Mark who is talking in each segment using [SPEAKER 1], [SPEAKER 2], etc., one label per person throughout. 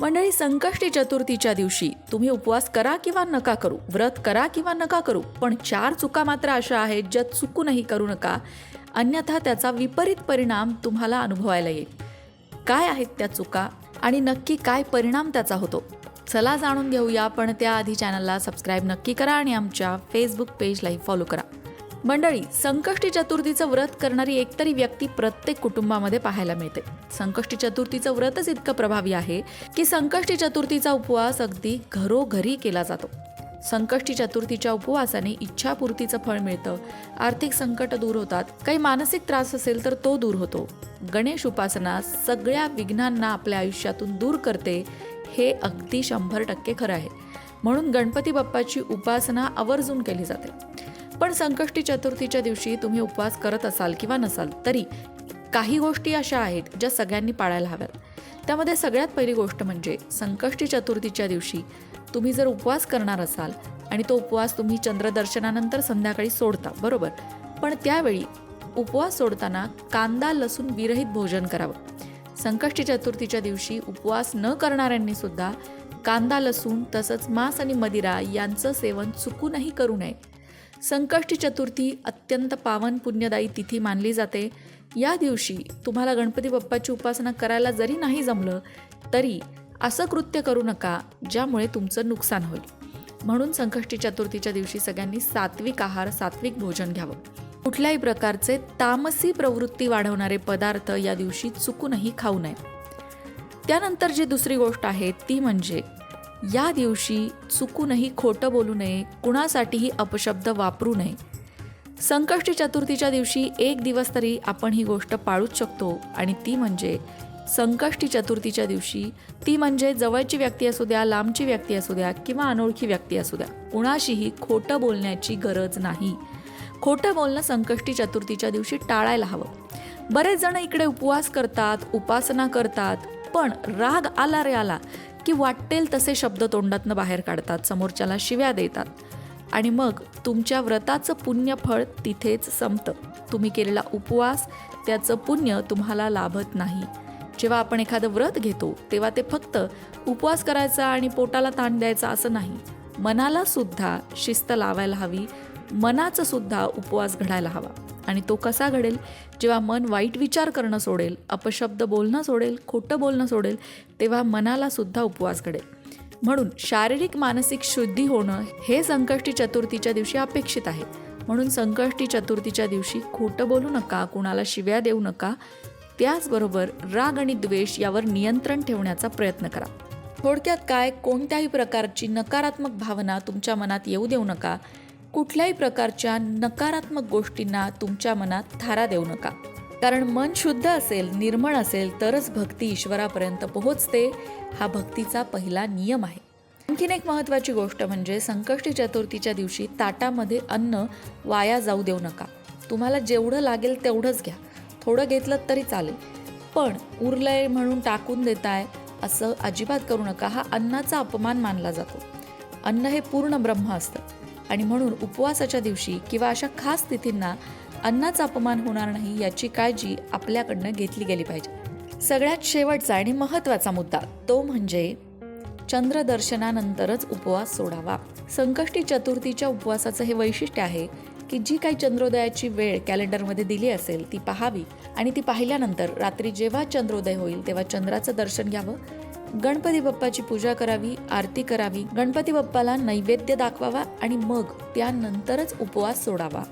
[SPEAKER 1] मंडळी संकष्टी चतुर्थीच्या दिवशी तुम्ही उपवास करा किंवा नका करू व्रत करा किंवा नका करू पण चार चुका मात्र अशा आहेत ज्या चुकूनही करू नका. अन्यथा त्याचा विपरीत परिणाम तुम्हाला अनुभवायला येईल. काय आहेत त्या चुका आणि नक्की काय परिणाम त्याचा होतो? चला जाणून घेऊया पण त्याआधी चॅनलला सबस्क्राईब नक्की करा आणि आमच्या फेसबुक पेजलाही फॉलो करा. मंडळी संकष्टी चतुर्थीचं व्रत करणारी एकतरी व्यक्ती प्रत्येक कुटुंबामध्ये पाहायला मिळते. संकष्टी चतुर्थीचं व्रतच इतकं प्रभावी आहे की संकष्टी चतुर्थीचा उपवास अगदी घरोघरी केला जातो. संकष्टी चतुर्थीच्या उपवासाने इच्छापूर्तीचं फळ मिळतं आर्थिक संकट दूर होतात काही मानसिक त्रास असेल तर तो दूर होतो. गणेश उपासना सगळ्या विघ्नांना आपल्या आयुष्यातून दूर करते हे अगदी शंभर टक्के खरं आहे. म्हणून गणपती बाप्पाची उपासना आवर्जून केली जाते. पण संकष्टी चतुर्थीच्या दिवशी तुम्ही उपवास करत असाल किंवा नसाल तरी काही गोष्टी अशा आहेत ज्या सगळ्यांनी पाळायला हव्यात. त्यामध्ये सगळ्यात पहिली गोष्ट म्हणजे संकष्टी चतुर्थीच्या दिवशी तुम्ही जर उपवास करणार असाल आणि तो उपवास तुम्ही चंद्रदर्शनानंतर संध्याकाळी सोडता बरोबर? पण त्यावेळी उपवास सोडताना कांदा लसूण विरहित भोजन करावं. संकष्टी चतुर्थीच्या दिवशी उपवास न करणाऱ्यांनी सुद्धा कांदा लसूण तसंच मांस आणि मदिरा यांचं सेवन चुकूनही करू नये. संकष्टी चतुर्थी अत्यंत पावन पुण्यदायी तिथी मानली जाते. या दिवशी तुम्हाला गणपती बाप्पाची उपासना करायला जरी नाही जमलं तरी असं कृत्य करू नका ज्यामुळे तुमचं नुकसान होईल. म्हणून संकष्टी चतुर्थीच्या दिवशी सगळ्यांनी सात्विक आहार सात्विक भोजन घ्यावं. कुठल्याही प्रकारचे तामसी प्रवृत्ती वाढवणारे पदार्थ या दिवशी चुकूनही खाऊ नये. त्यानंतर जी दुसरी गोष्ट आहे ती म्हणजे या दिवशी चुकूनही खोटं बोलू नये कुणासाठीही अपशब्द वापरू नये. संकष्टी चतुर्थीच्या दिवशी एक दिवस तरी आपण ही गोष्ट पाळूच शकतो आणि ती म्हणजे संकष्टी चतुर्थीच्या दिवशी ती म्हणजे जवळची व्यक्ती असू द्या लांबची व्यक्ती असू द्या किंवा अनोळखी व्यक्ती असू द्या कुणाशीही खोटं बोलण्याची गरज नाही. खोटं बोलणं संकष्टी चतुर्थीच्या दिवशी टाळायला हवं. बरेच जण इकडे उपवास करतात उपासना करतात पण राग आला रे आला की वाटेल तसे शब्द तोंडातनं बाहेर काढतात समोरच्याला शिव्या देतात. आणि मग तुमच्या व्रताचं पुण्य फळ तिथेच संपतं. तुम्ही केलेला उपवास त्याचं पुण्य तुम्हाला लाभत नाही. जेव्हा आपण एखादं व्रत घेतो तेव्हा ते फक्त उपवास करायचा आणि पोटाला ताण द्यायचा असं नाही. मनाला सुद्धा शिस्त लावायला हवी मनाचं सुद्धा उपवास घडायला हवा. आणि तो कसा घडेल? जेव्हा मन वाईट विचार करणं सोडेल अपशब्द बोलणं सोडेल खोटं बोलणं सोडेल तेव्हा मनालासुद्धा उपवास घडेल. म्हणून शारीरिक मानसिक शुद्धी होणं हे संकष्टी चतुर्थीच्या दिवशी अपेक्षित आहे. म्हणून संकष्टी चतुर्थीच्या दिवशी खोटं बोलू नका कुणाला शिव्या देऊ नका. त्याचबरोबर राग आणि द्वेष यावर नियंत्रण ठेवण्याचा प्रयत्न करा. थोडक्यात काय कोणत्याही प्रकारची नकारात्मक भावना तुमच्या मनात येऊ देऊ नका. कुठल्याही प्रकारच्या नकारात्मक गोष्टींना तुमच्या मनात थारा देऊ नका. कारण मन शुद्ध असेल निर्मळ असेल तरच भक्ती ईश्वरापर्यंत पोहोचते हा भक्तीचा पहिला नियम आहे. आणखीन एक महत्त्वाची गोष्ट म्हणजे संकष्टी चतुर्थीच्या दिवशी ताटामध्ये अन्न वाया जाऊ देऊ नका. तुम्हाला जेवढं लागेल तेवढंच घ्या. थोडं घेतलं तरी चालेल. पण उरलंय म्हणून टाकून देताय असं अजिबात करू नका. हा अन्नाचा अपमान मानला जातो. अन्न हे पूर्ण ब्रह्म असतं. आणि म्हणून उपवासाच्या दिवशी किंवा अशा खास तिथींना अन्नाचा अपमान होणार नाही याची काळजी आपल्याकडनं घेतली गेली पाहिजे. सगळ्यात शेवटचा आणि महत्त्वाचा मुद्दा तो म्हणजे चंद्रदर्शनानंतरच उपवास सोडावा. संकष्टी चतुर्थीच्या उपवासाचं हे वैशिष्ट्य आहे की जी काही चंद्रोदयाची वेळ कॅलेंडरमध्ये दिली असेल ती पाहावी आणि ती पाहिल्यानंतर रात्री जेव्हा चंद्रोदय होईल तेव्हा चंद्राचं दर्शन घ्यावं गणपती बाप्पाची पूजा करावी आरती करावी गणपती बाप्पाला नैवेद्य दाखवावा आणि मग त्यानंतरच उपवास सोडावा.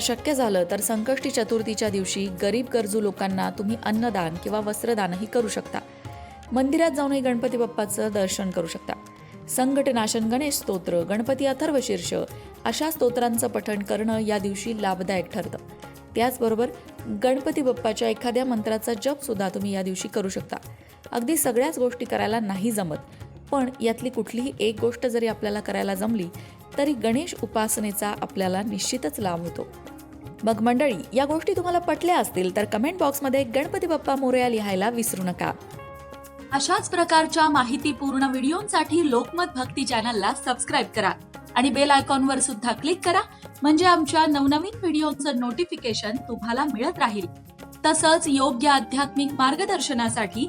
[SPEAKER 1] शक्य झालं तर संकष्टी चतुर्थीच्या दिवशी गरीब गरजू लोकांना तुम्ही अन्नदान किंवा वस्त्रदानही करू शकता. मंदिरात जाऊनही गणपती बाप्पाचं दर्शन करू शकता. संकटनाशन गणेश स्तोत्र गणपती अथर्व शीर्ष अशा स्तोत्रांचं पठण करणं या दिवशी लाभदायक ठरतं. त्याचबरोबर गणपती बाप्पाच्या एखाद्या मंत्राचा जप सुद्धा तुम्ही या दिवशी करू शकता. अगदी सगळ्याच गोष्टी करायला नाही जमत. पण यातली कुठलीही एक गोष्ट जरी आपल्याला करायला जमली तरी गणेश उपासनेचा आपल्याला निश्चितच लाभ होतो. मग मंडळी या गोष्टी तुम्हाला पटल्या असतील तर कमेंट बॉक्समध्ये गणपती बाप्पा मोरया लिहायला विसरू नका.
[SPEAKER 2] अशाच प्रकारच्या माहितीपूर्ण व्हिडिओंसाठी लोकमत भक्ती चॅनलला सबस्क्राईब करा आणि बेल आयकॉनवर सुद्धा क्लिक करा म्हणजे आमच्या नवनवीन व्हिडिओचं नोटिफिकेशन तुम्हाला मिळत राहील. तसंच योग्य आध्यात्मिक मार्गदर्शनासाठी